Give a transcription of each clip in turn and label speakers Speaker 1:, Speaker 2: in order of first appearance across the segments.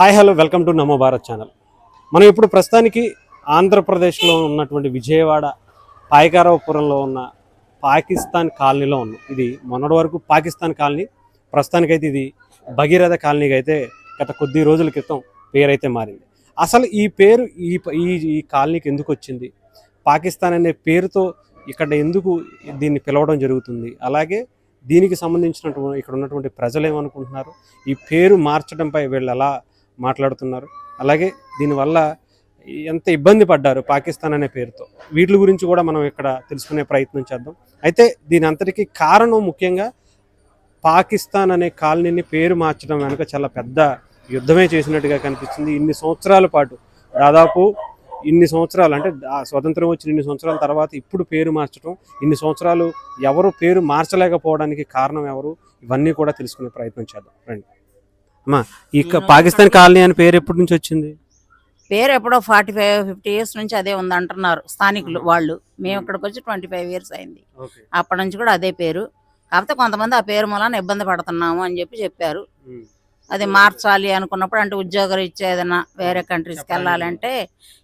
Speaker 1: Hi hello welcome to Namo Bharat channel. మనం ఇప్పుడు ప్రస్తుతానికి ఆంధ్రప్రదేశ్లో ఉన్నటువంటి విజయవాడ పాయకారావుపురంలో ఉన్న పాకిస్తాన్ కాలనీలో ఉన్నాం. ఇది మొన్నటి వరకు పాకిస్తాన్ కాలనీ ప్రస్తుతానికైతే ఇది భగీరథ కాలనీకి అయితే గత కొద్ది రోజుల క్రితం పేరైతే మారింది. అసలు ఈ పేరు ఈ ఈ ఈ కాలనీకి ఎందుకు వచ్చింది? పాకిస్తాన్ అనే పేరుతో ఇక్కడ ఎందుకు దీన్ని పిలవడం జరుగుతుంది? అలాగే దీనికి సంబంధించినటువంటి ఇక్కడ ఉన్నటువంటి ప్రజలు ఏమనుకుంటున్నారు? ఈ పేరు మార్చడంపై వీళ్ళు ఎలా మాట్లాడుతున్నారు. అలాగే దీనివల్ల ఎంత ఇబ్బంది పడ్డారు పాకిస్తాన్ అనే పేరుతో. వీటి గురించి కూడా మనం ఇక్కడ తెలుసుకునే ప్రయత్నం చేద్దాం. అయితే దీని అంతటికీ కారణం ముఖ్యంగా పాకిస్తాన్ అనే కాలనీని పేరు మార్చడం వెనుక చాలా పెద్ద యుద్ధమే చేసినట్టుగా కనిపిస్తుంది. ఇన్ని సంవత్సరాల పాటు దాదాపు ఇన్ని సంవత్సరాలు అంటే స్వతంత్రం వచ్చిన ఇన్ని సంవత్సరాల తర్వాత ఇప్పుడు పేరు మార్చడం ఇన్ని సంవత్సరాలు ఎవరు పేరు మార్చలేకపోవడానికి కారణం ఎవరు? ఇవన్నీ కూడా తెలుసుకునే ప్రయత్నం చేద్దాం. రండి. అమ్మా ఈ క- పాకిస్తాన్ కాలనీ అని పేరు ఎప్పటి నుంచి వచ్చింది?
Speaker 2: పేరు ఎప్పుడో ఫార్టీ ఫైవ్ ఫిఫ్టీ ఇయర్స్ నుంచి అదే ఉంది అంటున్నారు స్థానికులు వాళ్ళు. మేము ఇక్కడికి వచ్చి ట్వంటీ ఫైవ్ ఇయర్స్ అయింది అప్పటి నుంచి కూడా అదే పేరు. కాకపోతే కొంతమంది ఆ పేరు మూలాన ఇబ్బంది పడుతున్నాము అని చెప్పి చెప్పారు. అది మార్చాలి అనుకున్నప్పుడు అంటే ఉద్యోగాలు ఇచ్చే ఏదైనా వేరే కంట్రీస్కి వెళ్ళాలంటే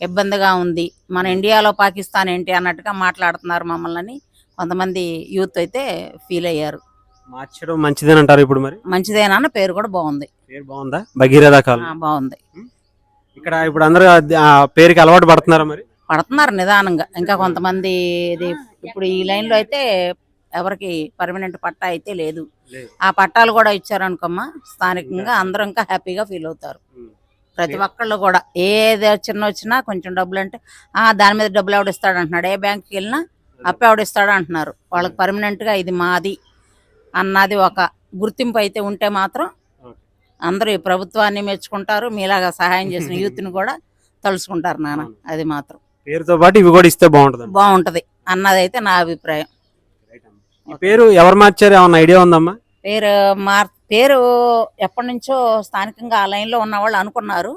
Speaker 2: ఇబ్బందిగా ఉంది. మన ఇండియాలో పాకిస్తాన్ ఏంటి అన్నట్టుగా మాట్లాడుతున్నారు మమ్మల్ని కొంతమంది యూత్ అయితే ఫీల్ అయ్యారు.
Speaker 1: మార్చడం మంచిదని అంటారు ఇప్పుడు మరి?
Speaker 2: మంచిదేనా అన్న పేరు కూడా బాగుంది.
Speaker 1: పేరు బాగుందా? భగీరథ కాలనీ.
Speaker 2: ఆ, బాగుంది.
Speaker 1: ఇక్కడ ఇప్పుడు అందరూ ఆ- ఆ పేరుకి అలవాటు పడుతున్నారా మరి?
Speaker 2: పడుతున్నారు నిదానంగా. ఇంకా కొంతమంది ఇది ఇప్పుడు ఈ లైన్లో అయితే ఎవరికి పర్మనెంట్ పట్టా అయితే లేదు. ఆ పట్టాలు కూడా ఇచ్చారనుకోమ్మా. స్థానికంగా అందరూ ఇంకా హ్యాపీగా ఫీల్ అవుతారు. ప్రతి ఒక్కళ్ళు కూడా. ఏది చిన్న వచ్చినా కొంచెం డబ్బులు అంటే ఆ దాని మీద డబ్బులు ఎవడు ఇస్తాడు అంటున్నాడు. ఏ బ్యాంక్కి వెళ్ళినా అప్పు ఎవడు ఇస్తాడు అంటున్నారు. వాళ్ళకి పర్మనెంట్గా ఇది మాది. అన్నది ఒక గుర్తింపు అయితే ఉంటే మాత్రం అందరూ ఈ ప్రభుత్వాన్ని మెచ్చుకుంటారు మీలాగా సహాయం చేసిన యూత్ని కూడా తలుసుకుంటారు నాన్న అది మాత్రం.
Speaker 1: పేరుతో పాటు ఇవి కూడా ఇస్తే బాగుంటుంది
Speaker 2: బాగుంటది అన్నదైతే నా అభిప్రాయం.
Speaker 1: పేరు ఎవరు మార్చారు? ఏమన్నా ఐడియా ఉందమ్మా?
Speaker 2: పేరు మార్ పేరు ఎప్పటి నుంచో స్థానికంగా ఆ లైన్లో ఉన్న వాళ్ళు అనుకున్నారు.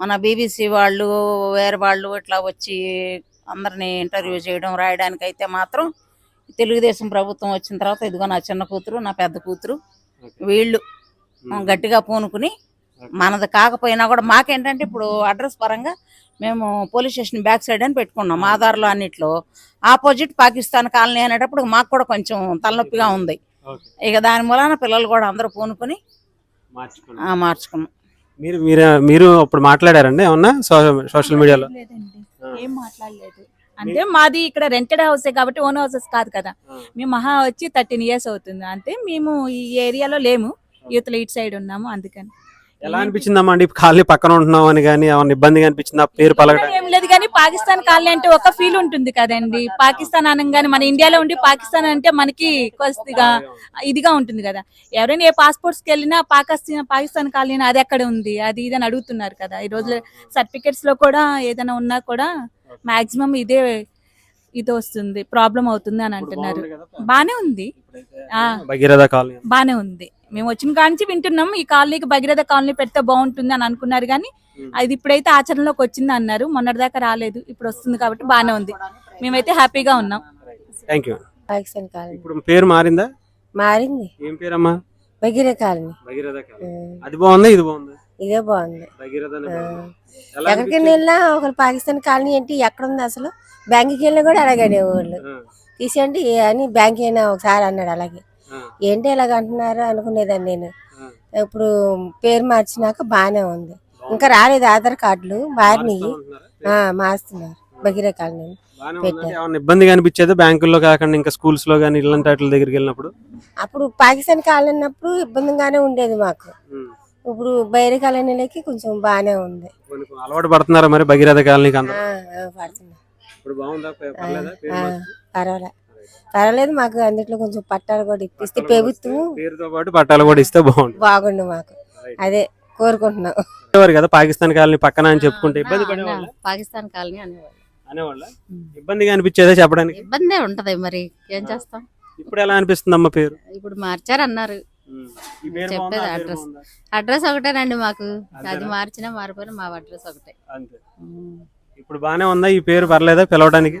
Speaker 2: మన బీబీసీ వాళ్ళు వేరే వాళ్ళు ఇట్లా వచ్చి అందరిని ఇంటర్వ్యూ చేయడం రాయడానికి అయితే మాత్రం తెలుగుదేశం ప్రభుత్వం వచ్చిన తర్వాత ఇదిగో నా చిన్న కూతురు నా పెద్ద కూతురు. వీళ్ళు గట్టిగా పూనుకుని మనది కాకపోయినా కూడా మాకేంటంటే ఇప్పుడు అడ్రస్ పరంగా మేము పోలీస్ స్టేషన్ బ్యాక్ సైడ్ అని పెట్టుకున్నాం ఆధార్లో అన్నిట్లో. ఆపోజిట్ పాకిస్తాన్ కాలనీ అనేటప్పుడు మాకు కూడా కొంచెం తలనొప్పిగా ఉంది. ఇక దాని మూలాన పిల్లలు కూడా అందరూ పూనుకుని ఆ, మార్చుకున్నాం.
Speaker 1: మీరు మీరు మీరు అప్పుడు మాట్లాడారండి ఏమన్నా సోషల్ మీడియాలో.
Speaker 3: ఏం మాట్లాడలేదు. అంటే మాది ఇక్కడ రెంటెడ్ హౌసే కాబట్టి ఓన్ హౌసెస్ కాదు కదా. మేము మహా వచ్చి థర్టీన్ ఇయర్స్ అవుతుంది. అంతే మేము ఈ ఏరియాలో లేము. యూత్ ఇటు సైడ్ ఉన్నాము. అందుకని.
Speaker 1: ఎలా అనిపించిందమ్మా అండి? కాలనీ పక్కన ఉంటున్నాం అని కానీ ఏమన్నా ఇబ్బందిగా అనిపించింది? పేరు పలకడం
Speaker 3: ఏం లేదు కానీ పాకిస్తాన్ కాలనీ అంటే ఒక ఫీల్ ఉంటుంది కదండి. పాకిస్తాన్ అనగానే మన ఇండియాలో ఉండి పాకిస్తాన్ అంటే మనకి కొద్దిగా ఇదిగా ఉంటుంది కదా. ఎవరైనా ఏ పాస్పోర్ట్స్కి వెళ్ళినా పాకిస్తాన్ పాకిస్తాన్ కాలనీ అది ఎక్కడ ఉంది. అది ఇది అని అడుగుతున్నారు కదా. ఈ రోజులో సర్టిఫికెట్స్లో కూడా ఏదైనా ఉన్నా కూడా మాక్సిమం ఇదే ఇది వస్తుంది ప్రాబ్లం అవుతుంది అని అంటున్నారు. బానే ఉంది. ఆ.
Speaker 1: భగీరథ కాలనీ.
Speaker 3: బానే ఉంది. మేము వచ్చిన కాంచి వింటున్నాం ఈ కాలనీకి భగీరథ కాలనీ పెడితే బాగుంటుంది అని అనుకున్నారు కానీ అది ఇప్పుడైతే ఆచరణలోకి వచ్చింది అన్నారు. మొన్నటిదాకా రాలేదు ఇప్పుడు వస్తుంది కాబట్టి బానే ఉంది. మేమైతే హ్యాపీగా ఉన్నాం.
Speaker 1: థ్యాంక్ యూ ఇప్పుడు పేరు మారిందా?
Speaker 4: మారింది.
Speaker 1: ఏం పేరమ్మా?
Speaker 4: భగీర కాలనీ.
Speaker 1: భగీరథ కాలనీ. అది బాగుందా? ఇది బాగుందా?
Speaker 4: ఇదే బాగుంది. ఎక్కడికి వెళ్ళినా ఒకరు పాకిస్తాన్ కాలనీ ఏంటి? ఎక్కడ ఉంది అసలు? బ్యాంకుకి వెళ్ళినా కూడా అలాగే వాళ్ళు తీసేయండి అని బ్యాంక్ అయినా ఒకసారి అన్నాడు అలాగే. ఏంటి ఇలాగ అంటున్నారు? అనుకునేదాన్ని నేను. ఇప్పుడు పేరు మార్చినాక బాగానే ఉంది. ఇంకా రాలేదు ఆధార్ కార్డులు మారినాయి. మారుస్తున్నారు. భగీర కాలనీ
Speaker 1: ఇబ్బందిగా అనిపించేది బ్యాంకుల్లో కాకుండా ఇంకా స్కూల్స్లో కానీ ఇలాంటి వాటి దగ్గరికి వెళ్ళినప్పుడు?
Speaker 4: అప్పుడు పాకిస్తాన్ కాలనీ అన్నప్పుడు ఇబ్బందిగానే ఉండేది మాకు. ఇప్పుడు బయట కాలనీలకి కొంచెం బాగానే ఉంది.
Speaker 1: అలవాటు పడుతున్నారా మరి భగీరథ కాలనీకి అందరూ? ఇప్పుడు బాగుందా? పర్లేదా? పేరు?
Speaker 4: పర్వాలే. పర్వాలేదు మాకు అందులో కొంచెం పట్టాలు కూడా ఇప్పిస్తే ప్రభుత్వం
Speaker 1: పేరుతో పాటు పట్టాలు కూడా ఇస్తే బాగుంటుంది.
Speaker 4: బాగుండు మాకు. అదే కోరుకుంటున్నాం.
Speaker 1: కదా పాకిస్తాన్ కాలనీ పక్కన అని చెప్పుకుంటే ఇబ్బంది పడేవాళ్ళ?
Speaker 5: పాకిస్తాన్ కాలనీ అనేవాళ్ళు.
Speaker 1: అనేవాళ్ళ? ఇబ్బందిగా అనిపించేదే చెప్పడానికి?
Speaker 5: ఇబ్బందే ఉంటది మరి ఏం చేస్తాం?
Speaker 1: ఇప్పుడు ఎలా అనిపిస్తుంది అమ్మ పేరు?
Speaker 5: ఇప్పుడు మార్చారు అన్నారు
Speaker 1: ఈ పేరు
Speaker 5: చెప్పేది అడ్రస్. అడ్రస్ ఒకటేనండి మాకు. అది? మార్చినా మారిపోయినా మా అడ్రస్ ఒకటే.
Speaker 1: అంతే. ఇప్పుడు బానే ఉందా ఈ పేరు? పర్లేదా పిలవడానికి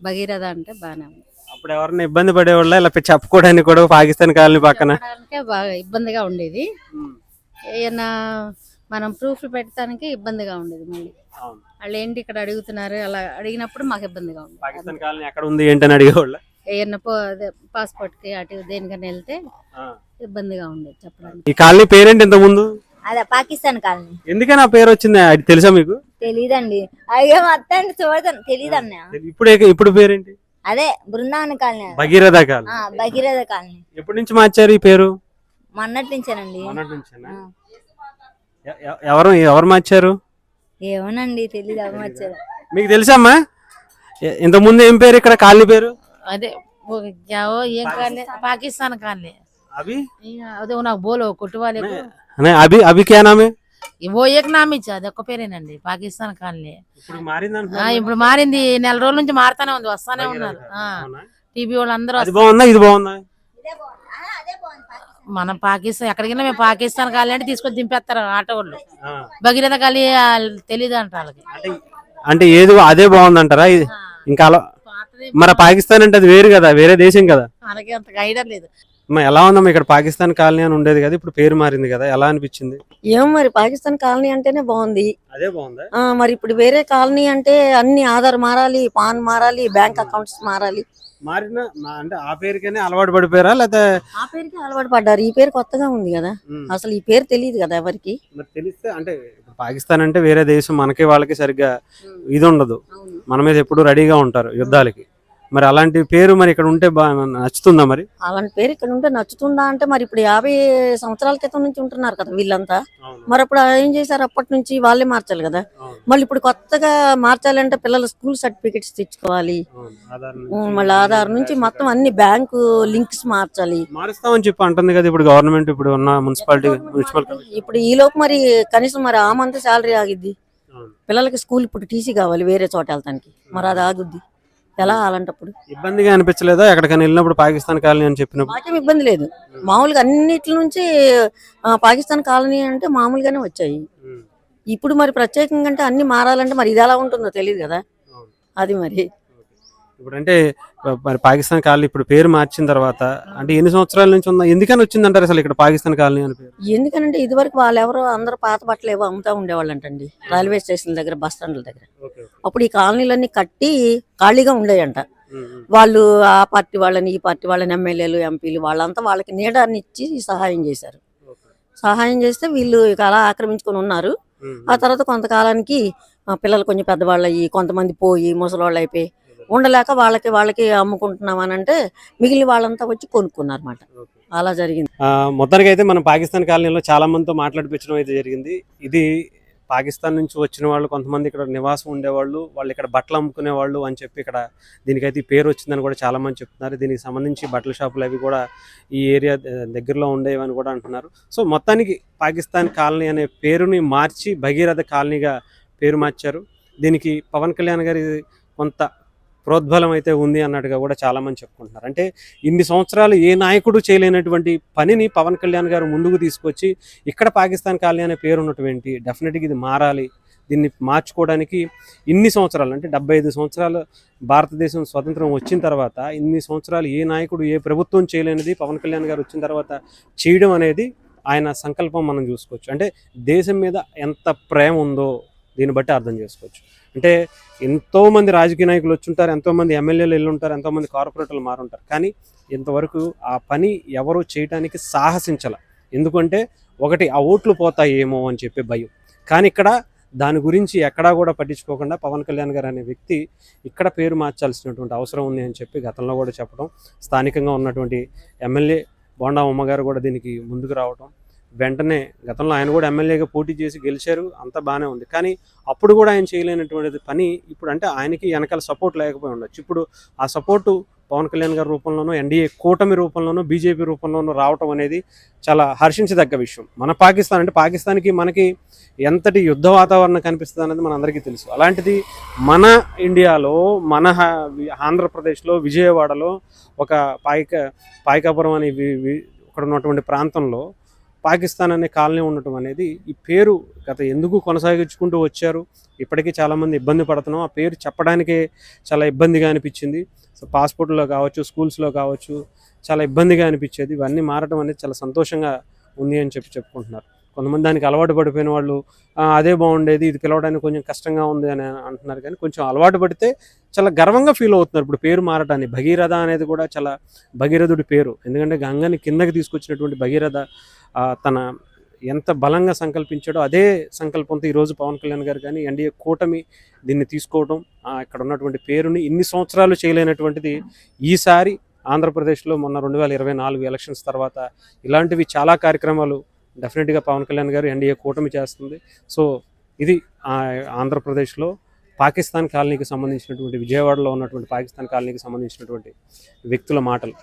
Speaker 5: భగీరథ అంటే బాగానే ఉంది.
Speaker 1: అప్పుడు ఎవరైనా ఇబ్బంది పడేవాళ్ళ? ఇలా చెప్పుకోవడానికి కూడా పాకిస్తాన్ కాలనీ పక్కన.
Speaker 5: బాగా ఇబ్బందిగా ఉండేది. ఏమన్నా మనం ప్రూఫ్లు పెట్టడానికి ఇబ్బందిగా ఉండేది మళ్ళీ. వాళ్ళు ఏంటి ఇక్కడ అడుగుతున్నారు? అలా అడిగినప్పుడు మాకు ఇబ్బందిగా ఉండేది.
Speaker 1: పాకిస్తాన్ కాలనీ ఎక్కడ ఉంది ఏంటని అడిగేవాళ్ళ?
Speaker 5: ఏమన్నా పో పాస్పోర్ట్కి అటు దేనికైనా వెళ్తే ఇబ్బందిగా ఉండేది చెప్పడానికి.
Speaker 1: ఈ కాలనీ పేరేంటి ఇంత ముందు?
Speaker 6: అదే పాకిస్తాన్ కాలనీ.
Speaker 1: ఎందుకని ఆ పేరు వచ్చింది? అది తెలుసా మీకు?
Speaker 6: తెలీదండి. అయ్యో అత్త చూడదాం. తెలీదన్నా
Speaker 1: ఇప్పుడు ఇప్పుడు పేరేంటి?
Speaker 6: అదే Brindavana
Speaker 1: colony. Bhagiratha
Speaker 6: colony. Bhagiratha colony.
Speaker 1: ఎప్పటి నుంచి మార్చారు ఈ పేరు?
Speaker 6: మొన్నటి నుంచేనండి.
Speaker 1: నుంచేనా? ఎవరు ఎవరు మార్చారు?
Speaker 6: ఏమోనండి తెలీదు ఎవరు మార్చారు.
Speaker 1: మీకు తెలుసమ్మా ఇంత ముందు ఏం పేరు ఇక్కడ? కాలనీ పేరు?
Speaker 7: అదే పాకిస్తాన్ కాలనీ. कान ले पाकिस्तान कान ले
Speaker 1: అభి
Speaker 7: అదే నాకు బోలో కొట్టువాలే
Speaker 1: అనే అభి అభి క్యా నామే
Speaker 7: ఓ ఏక నామ్ ఇచ్చా అది ఒక్క పేరేనండి పాకిస్తాన్ కాన్లే
Speaker 1: ఇప్పుడు మారింది
Speaker 7: ఆ,
Speaker 1: అంటున్నారు.
Speaker 7: ఇప్పుడు మారింది నెల రోజుల నుంచి మారుతానే ఉంది వస్తానే
Speaker 1: భగీరథ
Speaker 7: ఉన్నారు
Speaker 1: కాలనీ.
Speaker 7: ఆ,
Speaker 1: అవునా?
Speaker 7: టీవీ వాళ్ళు అందరూ
Speaker 1: అది బాగుందా ఇది బాగుందా
Speaker 7: మనం పాకిస్తాన్ ఎక్కడికైనా మేము పాకిస్తాన్ కాలనీ అంటే తీసుకొచ్చి దింపేస్తారు ఆటో వాళ్ళు
Speaker 1: ఆ.
Speaker 7: భగీరథ కాలి తెలియదు అంట వాళ్ళకి
Speaker 1: అంటే అంటే ఏది అదే బాగుందంటారా ఇది ఇంకా అలా
Speaker 7: పాతది
Speaker 1: మరి పాకిస్తాన్ అంటే అది వేరు కదా వేరే దేశం కదా
Speaker 7: మనకి అంత ఐడియా లేదు
Speaker 1: అమ్మ, ఎలా ఉందమ్మా ఇక్కడ పాకిస్తాన్ కాలనీ అని ఉండేది కదా ఇప్పుడు పేరు మారింది కదా ఎలా అనిపించింది?
Speaker 8: ఏం మరి పాకిస్తాన్ కాలనీ అంటేనే బాగుంది.
Speaker 1: అదే బాగుందా?
Speaker 8: ఆ, మరి ఇప్పుడు వేరే కాలనీ అంటే అన్ని ఆధార్ మారాలి పాన్ మారాలి బ్యాంక్ అకౌంట్స్ మారాలి.
Speaker 1: మారిన మా- అంటే ఆ పేరుకనే అలవాటు పడిపోయారా లేకపోతే
Speaker 8: ఆ పేరుకి అలవాటు పడ్డారు ఈ పేరు కొత్తగా ఉంది కదా.
Speaker 1: ఉమ్,
Speaker 8: అసలు ఈ పేరు తెలియదు కదా ఎవరికి.
Speaker 1: మరి తెలిస్తే అంటే ఇప్పుడు పాకిస్తాన్ అంటే వేరే దేశం మనకి వాళ్ళకి సరిగ్గా ఇది ఉండదు. మన మీద ఎప్పుడు రెడీగా ఉంటారు యుద్ధాలకి. మరి అలాంటి పేరు మరి ఇక్కడ ఉంటే నచ్చుతుందా మరి?
Speaker 8: అలాంటి పేరు ఇక్కడ ఉంటే నచ్చుతుందా అంటే మరి ఇప్పుడు యాభై సంవత్సరాల క్రితం నుంచి ఉంటున్నారు కదా వీళ్ళంతా. మరి అప్పుడు ఏం చేశారు? అప్పటి నుంచి వాళ్ళే మార్చాలి కదా. మళ్ళీ ఇప్పుడు కొత్తగా మార్చాలంటే పిల్లల స్కూల్ సర్టిఫికెట్స్ తెచ్చుకోవాలి. మళ్ళీ ఆధార్ నుంచి మొత్తం అన్ని బ్యాంకు లింక్స్ మార్చాలి.
Speaker 1: మారుస్తామని చెప్పి అంటుంది కదా ఇప్పుడు గవర్నమెంట్ ఇప్పుడు ఉన్న మున్సిపాలిటీ మున్సిపల్
Speaker 8: ఇప్పుడు ఈ లోపు మరి కనీసం మరి ఆ మంత్ శాలరీ ఆగిద్ది. పిల్లలకి స్కూల్ ఇప్పుడు టీసీ కావాలి వేరే చోట వెళ్తానికి. మరి అది ఆగుద్ది. ఎలా అలాంటప్పుడు?
Speaker 1: ఇబ్బందిగా అనిపించలేదా? ఎక్కడికైనా వెళ్ళినప్పుడు పాకిస్తాన్ కాలనీ అని చెప్పినప్పుడు?
Speaker 8: మాకేం ఇబ్బంది లేదు. మామూలుగా అన్నిటి నుంచి ఆ, పాకిస్తాన్ కాలనీ అంటే మామూలుగానే వచ్చాయి. ఇప్పుడు మరి ప్రత్యేకంగా అంటే అన్ని మారాలంటే మరి ఇది ఎలా ఉంటుందో తెలియదు కదా. అది మరి.
Speaker 1: ఇప్పుడు అంటే మరి పాకిస్తాన్ కాలనీ ఇప్పుడు పేరు మార్చిన తర్వాత అంటే ఎన్ని సంవత్సరాల నుంచి ఉందా ఎందుకని వచ్చిందంటారు అసలు ఇక్కడ పాకిస్తాన్ కాలనీ అని పేరు?
Speaker 8: ఎందుకనంటే ఇదివరకు వాళ్ళు ఎవరో అందరూ పాత బట్టలు ఏవో అమ్ముతా ఉండేవాళ్ళంటండి రైల్వే స్టేషన్ దగ్గర బస్ స్టాండ్ల దగ్గర. అప్పుడు ఈ కాలనీలన్నీ కట్టి ఖాళీగా ఉండేయంట. వాళ్ళు ఆ పార్టీ వాళ్ళని ఈ పార్టీ వాళ్ళని ఎమ్మెల్యేలు ఎంపీలు వాళ్ళంతా వాళ్ళకి నీడాన్ని ఇచ్చి సహాయం చేశారు. సహాయం చేస్తే వీళ్ళు ఇక అలా ఆక్రమించుకొని ఉన్నారు. ఆ తర్వాత కొంతకాలానికి పిల్లలు కొంచెం పెద్దవాళ్ళు అయ్యి కొంతమంది పోయి ముసలోళ్ళు అయిపోయి ఉండలేక వాళ్ళకి వాళ్ళకి అమ్ముకుంటున్నాం అని అంటే మిగిలిన వాళ్ళంతా వచ్చి కొనుక్కున్నారు అనమాట అలా జరిగింది.
Speaker 1: మొత్తానికి అయితే మనం పాకిస్తాన్ కాలనీలో చాలా మందితో మాట్లాడిపించడం అయితే జరిగింది. ఇది పాకిస్తాన్ నుంచి వచ్చిన వాళ్ళు కొంతమంది ఇక్కడ నివాసం ఉండేవాళ్ళు వాళ్ళు ఇక్కడ బట్టలు అమ్ముకునే వాళ్ళు అని చెప్పి ఇక్కడ దీనికైతే పేరు వచ్చిందని కూడా చాలా మంది చెప్తున్నారు. దీనికి సంబంధించి బట్టల షాపులు అవి కూడా ఈ ఏరియా దగ్గరలో ఉండేవని కూడా అంటున్నారు. సో మొత్తానికి పాకిస్తాన్ కాలనీ అనే పేరుని మార్చి భగీరథ కాలనీగా పేరు మార్చారు. దీనికి పవన్ కళ్యాణ్ గారి కొంత ప్రోద్బలం అయితే ఉంది అన్నట్టుగా కూడా చాలామంది చెప్పుకుంటున్నారు. అంటే ఇన్ని సంవత్సరాలు ఏ నాయకుడు చేయలేనటువంటి పనిని పవన్ కళ్యాణ్ గారు ముందుకు తీసుకొచ్చి ఇక్కడ పాకిస్తాన్ కాలనీ అనే పేరు ఉన్నటువంటి డెఫినెట్గా ఇది మారాలి. దీన్ని మార్చుకోవడానికి ఇన్ని సంవత్సరాలు అంటే డెబ్బై ఐదు సంవత్సరాలు భారతదేశం స్వతంత్రం వచ్చిన తర్వాత ఇన్ని సంవత్సరాలు ఏ నాయకుడు ఏ ప్రభుత్వం చేయలేనిది పవన్ కళ్యాణ్ గారు వచ్చిన తర్వాత చేయడం అనేది ఆయన సంకల్పం మనం చూసుకోవచ్చు. అంటే దేశం మీద ఎంత ప్రేమ ఉందో దీన్ని బట్టి అర్థం చేసుకోవచ్చు. అంటే ఎంతోమంది రాజకీయ నాయకులు వచ్చి ఉంటారు ఎమ్మెల్యేలు వెళ్ళుంటారు ఎంతోమంది కార్పొరేటర్లు మారుంటారు. కానీ ఇంతవరకు ఆ పని ఎవరు చేయడానికి సాహసించాల. ఎందుకంటే ఒకటి ఆ ఓట్లు పోతాయేమో అని చెప్పే భయం. కానీ ఇక్కడ దాని గురించి ఎక్కడా కూడా పట్టించుకోకుండా పవన్ కళ్యాణ్ గారు అనే వ్యక్తి ఇక్కడ పేరు మార్చాల్సినటువంటి అవసరం ఉంది అని చెప్పి గతంలో కూడా చెప్పడం స్థానికంగా ఉన్నటువంటి ఎమ్మెల్యే బోండా ఉమ్మగారు కూడా దీనికి ముందుకు రావడం వెంటనే గతంలో ఆయన కూడా ఎమ్మెల్యేగా పోటీ చేసి గెలిచారు. అంతా బాగానే ఉంది. కానీ అప్పుడు కూడా ఆయన చేయలేనటువంటి పని ఇప్పుడు అంటే ఆయనకి వెనకాల సపోర్ట్ లేకపోయి ఉండొచ్చు. ఇప్పుడు ఆ సపోర్టు పవన్ కళ్యాణ్ గారి రూపంలోనూ ఎన్డీఏ కూటమి రూపంలోనూ బీజేపీ రూపంలోనూ రావటం అనేది చాలా హర్షించదగ్గ విషయం. మన పాకిస్తాన్ అంటే పాకిస్తాన్కి మనకి ఎంతటి యుద్ధ వాతావరణం కనిపిస్తుంది అనేది మన అందరికీ తెలుసు. అలాంటిది మన ఇండియాలో మన ఆంధ్రప్రదేశ్లో విజయవాడలో ఒక పాయిక పాయికాపురం అనే వి- ఇక్కడ ఉన్నటువంటి ప్రాంతంలో పాకిస్తాన్ అనే కాలనీ ఉండటం అనేది ఈ పేరు గత ఎందుకు కొనసాగించుకుంటూ వచ్చారు? ఇప్పటికీ చాలామంది ఇబ్బంది పడుతున్నాం. ఆ పేరు చెప్పడానికే చాలా ఇబ్బందిగా అనిపించింది. సో పాస్పోర్ట్లో కావచ్చు స్కూల్స్లో కావచ్చు చాలా ఇబ్బందిగా అనిపించేది. ఇవన్నీ మారటం అనేది చాలా సంతోషంగా ఉంది అని చెప్పి చెప్పుకుంటున్నారు. కొంతమంది దానికి అలవాటు పడిపోయిన వాళ్ళు అదే బాగుండేది ఇది పిలవడానికి కొంచెం కష్టంగా ఉంది అని అంటున్నారు. కానీ కొంచెం అలవాటు పడితే చాలా గర్వంగా ఫీల్ అవుతున్నారు. ఇప్పుడు పేరు మారటాన్ని భగీరథ అనేది కూడా చాలా భగీరథుడి పేరు. ఎందుకంటే గంగని కిందకి తీసుకొచ్చినటువంటి భగీరథ తన ఎంత బలంగా సంకల్పించాడో అదే సంకల్పంతో ఈరోజు పవన్ కళ్యాణ్ గారు కానీ ఎన్డీఏ కూటమి దీన్ని తీసుకోవడం ఇక్కడ ఉన్నటువంటి పేరుని ఇన్ని సంవత్సరాలు చేయలేనటువంటిది ఈసారి ఆంధ్రప్రదేశ్లో మొన్న రెండు వేల ఇరవై నాలుగు ఎలక్షన్స్ తర్వాత ఇలాంటివి చాలా కార్యక్రమాలు డెఫినెట్గా పవన్ కళ్యాణ్ గారు ఎన్డీఏ కూటమి చేస్తుంది. సో ఇది ఆంధ్రప్రదేశ్లో పాకిస్తాన్ కాలనీకి సంబంధించినటువంటి విజయవాడలో ఉన్నటువంటి పాకిస్తాన్ కాలనీకి సంబంధించినటువంటి వ్యక్తుల మాటలు.